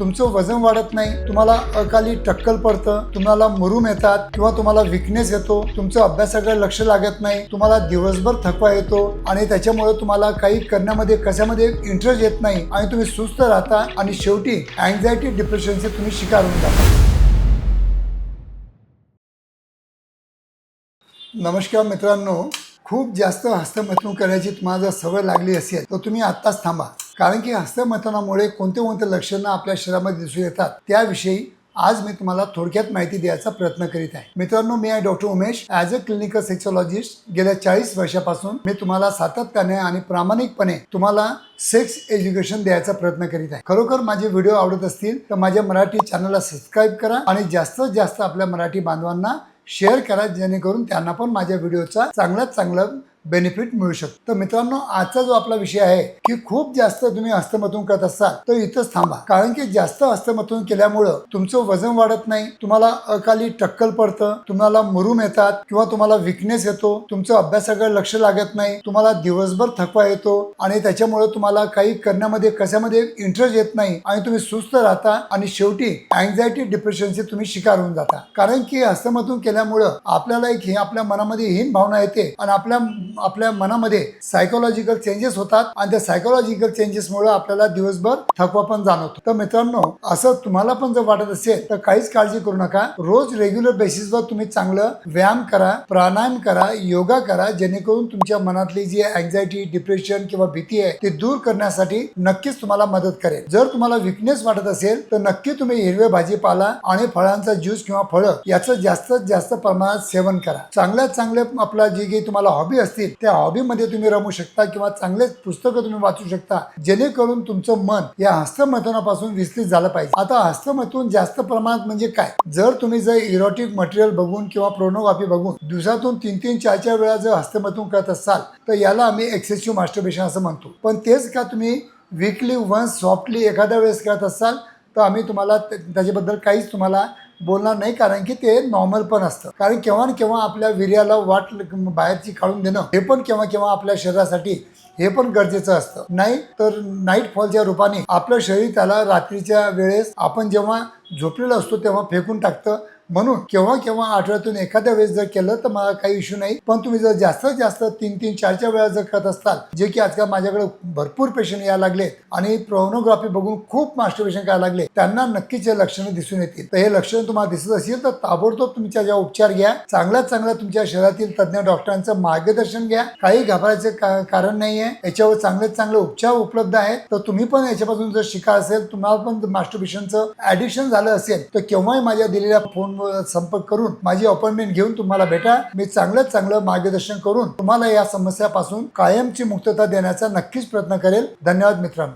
तुमचं वजन वाढत नाही तुम्हाला अकाली टक्कल पडतं तुम्हाला मुरूम येतात किंवा तुम्हाला विकनेस येतो तुमचं अभ्यासाकडे लक्ष लागत नाही तुम्हाला दिवसभर थकवा येतो आणि त्याच्यामुळे तुम्हाला काही करण्यामध्ये कशामध्ये इंटरेस्ट येत नाही आणि तुम्ही सुस्त राहता आणि शेवटी अँझायटी डिप्रेशनचे तुम्ही शिकार होऊन जाता. नमस्कार मित्रांनो. खूप जास्त हस्तमैथून करायची तुम्हाला जर सवय लागली असेल तर तुम्ही आत्ताच थांबा. कारण की हस्तमथनामुळे कोणते कोणते लक्षणं आपल्या शरीरामध्ये दिसून येतात त्याविषयी आज मी तुम्हाला थोडक्यात माहिती द्यायचा प्रयत्न करीत आहे. मित्रांनो मी आहे doctor Umesh. As a clinical sexologist गेल्या चाळीस वर्षापासून मी तुम्हाला सातत्याने आणि प्रामाणिकपणे तुम्हाला सेक्स एज्युकेशन द्यायचा प्रयत्न करीत आहे. खरोखर माझे व्हिडिओ आवडत असतील तर माझ्या मराठी चॅनलला सबस्क्राईब करा आणि जास्तीत जास्त आपल्या मराठी बांधवांना शेअर करा जेणेकरून त्यांना पण माझ्या व्हिडिओचा चांगल्यात चांगलं बेनिफिट मिळू शकतो. तर मित्रांनो आजचा जो आपला विषय आहे की खूप जास्त तुम्ही हस्तमतून करत असाल तर इथंच थांबा. कारण की जास्त हस्तमतून केल्यामुळं तुमचं वजन वाढत नाही तुम्हाला अकाली टक्कल पडतं तुम्हाला मुरुम येतात किंवा तुम्हाला विकनेस येतो तुमचं अभ्यासाकडे लक्ष लागत नाही तुम्हाला दिवसभर थकवा येतो आणि त्याच्यामुळे तुम्हाला काही करण्यामध्ये कशामध्ये इंटरेस्ट येत नाही आणि तुम्ही सुस्त राहता आणि शेवटी अँझायटी डिप्रेशनचे तुम्ही शिकार होऊन जाता. कारण की हस्तमतून केल्यामुळं आपल्याला एक ही आपल्या मनामध्ये हीन भावना येते आणि आपल्या आपल्या मनामध्ये सायकोलॉजिकल चेंजेस होतात आणि त्या सायकोलॉजिकल चेंजेसमुळे आपल्याला दिवसभर थकवा पण जाणवतो. तर मित्रांनो असं तुम्हाला पण जर वाटत असेल तर काहीच काळजी करू नका. रोज रेग्युलर बेसिसवर तुम्ही चांगलं व्यायाम करा प्राणायाम करा योगा करा जेणेकरून तुमच्या मनातली जी अँझायटी डिप्रेशन किंवा भीती आहे ती दूर करण्यासाठी नक्कीच तुम्हाला मदत करेल. जर तुम्हाला विकनेस वाटत असेल तर नक्की तुम्ही हिरवे भाजीपाला आणि फळांचा ज्यूस किंवा फळं याचं जास्तीत जास्त प्रमाणात सेवन करा. चांगल्यात चांगले आपला जी काही तुम्हाला हॉबी असते असतील त्या हॉबीमध्ये तुम्ही रमू शकता किंवा चांगलेच पुस्तकं तुम्ही वाचू शकता जेणेकरून तुमचं मन या हस्तमथनापासून विस्तृत झालं पाहिजे. आता हस्तमथून जास्त प्रमाणात म्हणजे काय? जर तुम्ही जर इरोटिक मटेरियल बघून किंवा प्रोनोग्राफी बघून दिवसातून तीन तीन चार चार वेळा जर हस्तमथून करत असाल तर याला आम्ही एक्सेसिव्ह मास्टरबेशन असं म्हणतो. पण तेच का तुम्ही वीकली वन्स सॉफ्टली एखाद्या वेळेस करत असाल तर आम्ही तुम्हाला त्याच्याबद्दल काहीच तुम्हाला बोलणार नाही कारण की ते नॉर्मल पण असतं. कारण केव्हा ना केव्हा आपल्या वीर्याला वाट बाहेरची काढून देणं हे पण केव्हा केव्हा आपल्या शरीरासाठी हे पण गरजेचं असतं. नाही तर नाईट फॉलच्या रूपाने आपलं शरीर त्याला रात्रीच्या वेळेस आपण जेव्हा झोपलेलं असतो तेव्हा फेकून टाकतं म्हणून केव्हा केव्हा आठवड्यातून एखाद्या वेळेस जर केलं तर मला काही इश्यू नाही. पण तुम्ही जर जास्तीत जास्त तीन तीन चार चार वेळा जर करत असताल जे की आजकाल माझ्याकडे भरपूर पेशंट यायला लागले आणि प्रोनोग्राफी बघून खूप मास्टरबेशन करायला लागले त्यांना नक्कीच हे लक्षणं दिसून येतील. तर हे लक्षणं तुम्हाला दिसत असेल तर ताबडतोब तुमच्या ज्या उपचार घ्या. चांगल्यात चांगल्या तुमच्या शरीरातील तज्ज्ञ डॉक्टरांचं मार्गदर्शन घ्या. काही घाबरायचं का- कारण नाहीये. याच्यावर चांगले चांगले उपचार उपलब्ध आहेत. तर तुम्ही पण याच्यापासून जर शिकार असेल तुम्हाला पण मास्टरबेशनचं ऍडिक्शन झालं असेल तर केव्हाही माझ्या दिलेल्या फोन संपर्क करून माझी अपॉइंटमेंट घेऊन तुम्हाला भेटा. मी चांगलं चांगलं मार्गदर्शन करून तुम्हाला या समस्यापासून कायमची मुक्तता देण्याचा नक्कीच प्रयत्न करेल. धन्यवाद मित्रांनो.